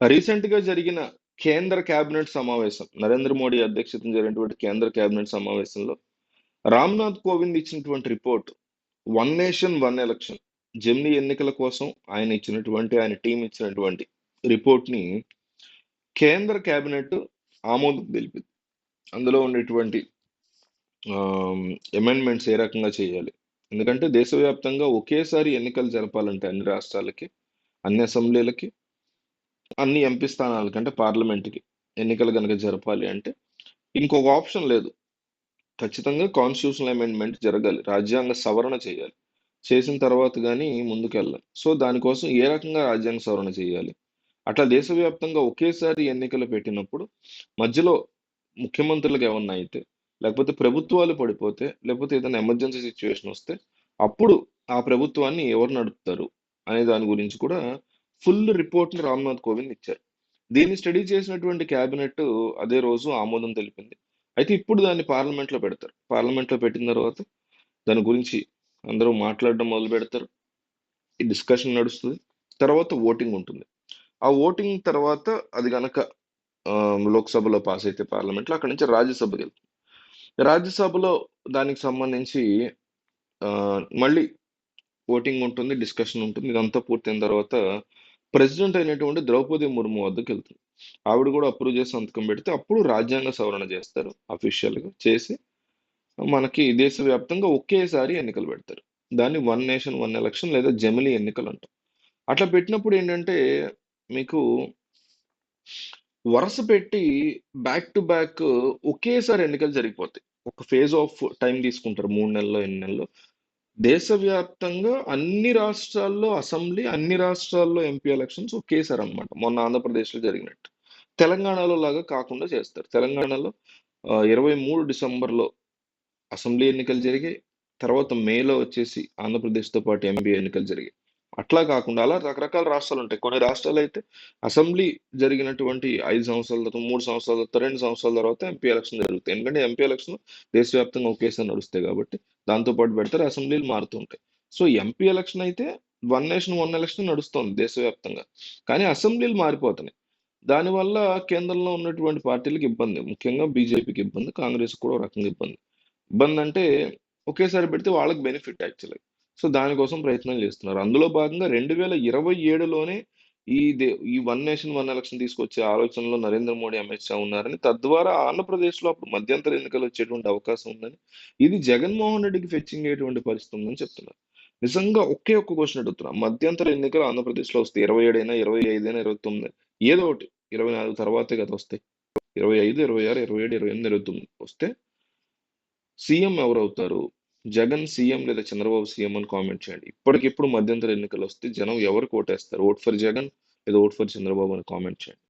రీసెంట్గా జరిగిన కేంద్ర కేబినెట్ సమావేశం నరేంద్ర మోడీ అధ్యక్షతన జరిగినటువంటి కేంద్ర కేబినెట్ సమావేశంలో రామ్నాథ్ కోవింద్ ఇచ్చినటువంటి report one nation one election జమిని ఎన్నికల కోసం ఆయన ఇచ్చినటువంటి ఆయన టీం ఇచ్చినటువంటి రిపోర్ట్ని కేంద్ర కేబినెట్ ఆమోదం తెలిపింది. అందులో ఉండేటువంటి అమెండ్మెంట్స్ ఏ రకంగా చేయాలి? ఎందుకంటే దేశవ్యాప్తంగా ఒకేసారి ఎన్నికలు జరపాలంటే అన్ని రాష్ట్రాలకి అన్ని అసెంబ్లీలకి అన్ని ఎంపీ స్థానాల కంటే పార్లమెంట్కి ఎన్నికలు కనుక జరపాలి అంటే ఇంకొక ఆప్షన్ లేదు. ఖచ్చితంగా కాన్స్టిట్యూషనల్ అమెండ్మెంట్ జరగాలి. రాజ్యాంగ సవరణ చేయాలి. చేసిన తర్వాత కానీ ముందుకెళ్ళాలి. సో దానికోసం ఏ రకంగా రాజ్యాంగ సవరణ చేయాలి? అట్లా దేశవ్యాప్తంగా ఒకేసారి ఎన్నికలు పెట్టినప్పుడు మధ్యలో ముఖ్యమంత్రులకు ఏమన్నా అయితే లేకపోతే ప్రభుత్వాలు పడిపోతే లేకపోతే ఏదైనా ఎమర్జెన్సీ సిచ్యువేషన్ వస్తే అప్పుడు ఆ ప్రభుత్వాన్ని ఎవరు నడుపుతారు? అనే దాని గురించి కూడా ఫుల్ రిపోర్ట్ని రామ్నాథ్ కోవింద్ ఇచ్చారు. దీన్ని స్టడీ చేసినటువంటి క్యాబినెట్ అదే రోజు ఆమోదం తెలిపింది. అయితే ఇప్పుడు దాన్ని పార్లమెంట్లో పెడతారు. పార్లమెంట్లో పెట్టిన తర్వాత దాని గురించి అందరూ మాట్లాడడం మొదలు పెడతారు. ఈ డిస్కషన్ నడుస్తుంది. తర్వాత ఓటింగ్ ఉంటుంది. ఆ ఓటింగ్ తర్వాత అది గనక లోక్సభలో పాస్ అయితే పార్లమెంట్లో అక్కడి నుంచి రాజ్యసభకి వెళ్తుంది. రాజ్యసభలో దానికి సంబంధించి మళ్ళీ ఓటింగ్ ఉంటుంది డిస్కషన్ ఉంటుంది. ఇదంతా పూర్తయిన తర్వాత ప్రెసిడెంట్ అయినటువంటి ద్రౌపది ముర్ము వద్దకు వెళ్తుంది ఆవిడ కూడా అప్రూవ్ చేసి సంతకం పెడితే అప్పుడు రాజ్యాంగ సవరణ చేస్తారు. అఫీషియల్గా చేసి మనకి దేశవ్యాప్తంగా ఒకేసారి ఎన్నికలు పెడతారు. దాన్ని వన్ నేషన్ వన్ ఎలక్షన్ లేదా జమిలీ ఎన్నికలు అంటాం అట్లా పెట్టినప్పుడు ఏంటంటే మీకు వరుస పెట్టి బ్యాక్ టు బ్యాక్ ఒకేసారి ఎన్నికలు జరిగిపోతాయి. ఒక ఫేజ్ ఆఫ్ టైం తీసుకుంటారు. మూడు నెలల్లో ఎన్ని నెలలో దేశవ్యాప్తంగా అన్ని రాష్ట్రాల్లో అసెంబ్లీ అన్ని రాష్ట్రాల్లో ఎంపీ ఎలక్షన్స్ ఒకేసారి అనమాట మొన్న ఆంధ్రప్రదేశ్లో జరిగినట్టు. తెలంగాణలో లాగా కాకుండా చేస్తారు. తెలంగాణలో ఇరవై మూడు డిసెంబర్లో అసెంబ్లీ ఎన్నికలు జరిగాయి. తర్వాత మేలో వచ్చేసి ఆంధ్రప్రదేశ్తో పాటు ఎంపీ ఎన్నికలు జరిగాయి. అట్లా కాకుండా అలా రకరకాల రాష్ట్రాలు ఉంటాయి. కొన్ని రాష్ట్రాలు అయితే అసెంబ్లీ జరిగినటువంటి ఐదు సంవత్సరాల తర్వాత మూడు సంవత్సరాల తర్వాత రెండు సంవత్సరాల తర్వాత ఎంపీ ఎలక్షన్ జరుగుతాయి. ఎందుకంటే ఎంపీ ఎలక్షన్ దేశవ్యాప్తంగా ఒకేసారి నడుస్తాయి కాబట్టి దాంతోపాటు పెడతారు అసెంబ్లీలు మారుతుంటాయి సో ఎంపీ ఎలక్షన్ అయితే వన్ నేషన్ వన్ ఎలక్షన్ నడుస్తుంది దేశవ్యాప్తంగా. కానీ అసెంబ్లీలు మారిపోతున్నాయి. దానివల్ల కేంద్రంలో ఉన్నటువంటి పార్టీలకు ఇబ్బంది. ముఖ్యంగా బీజేపీకి ఇబ్బంది కాంగ్రెస్ కూడా ఒక రకంగా ఇబ్బంది. ఇబ్బంది అంటే ఒకేసారి పెడితే వాళ్ళకి బెనిఫిట్ యాక్చువల్లీ సో దానికోసం ప్రయత్నం చేస్తున్నారు. అందులో భాగంగా రెండు వేల ఇరవై ఏడులోనే ఈ దే ఈ వన్ నేషన్ వన్ ఎలక్షన్ తీసుకొచ్చే ఆలోచనలో నరేంద్ర మోడీ అమిత్ షా ఉన్నారని తద్వారా ఆంధ్రప్రదేశ్లో అప్పుడు మధ్యంతర ఎన్నికలు వచ్చేటువంటి అవకాశం ఉందని ఇది జగన్మోహన్ రెడ్డికి ఫెచ్చింగ్ అయ్యేటువంటి పరిస్థితి ఉందని చెప్తున్నారు. నిజంగా ఒకే ఒక్క క్వశ్చన్ అడుగుతున్నా. మధ్యంతర ఎన్నికలు ఆంధ్రప్రదేశ్లో వస్తాయి ఇరవై ఏడైనా ఇరవై ఐదైనా ఇరవై తొమ్మిది ఏదో ఒకటి ఇరవై నాలుగు తర్వాతే కదా వస్తాయి. ఇరవై ఐదు ఇరవై ఆరు ఇరవై ఏడు ఇరవై ఎనిమిది ఇరవై తొమ్మిది వస్తే సీఎం ఎవరవుతారు? జగన్ సీఎం లేదా చంద్రబాబు సీఎం అని కామెంట్ చేయండి. ఇప్పటికిప్పుడు మధ్యంతర ఎన్నికలు వస్తే జనం ఎవరికి ఓటేస్తారు? ఓట్ ఫర్ జగన్ లేదా ఓట్ ఫర్ చంద్రబాబు అని కామెంట్ చేయండి.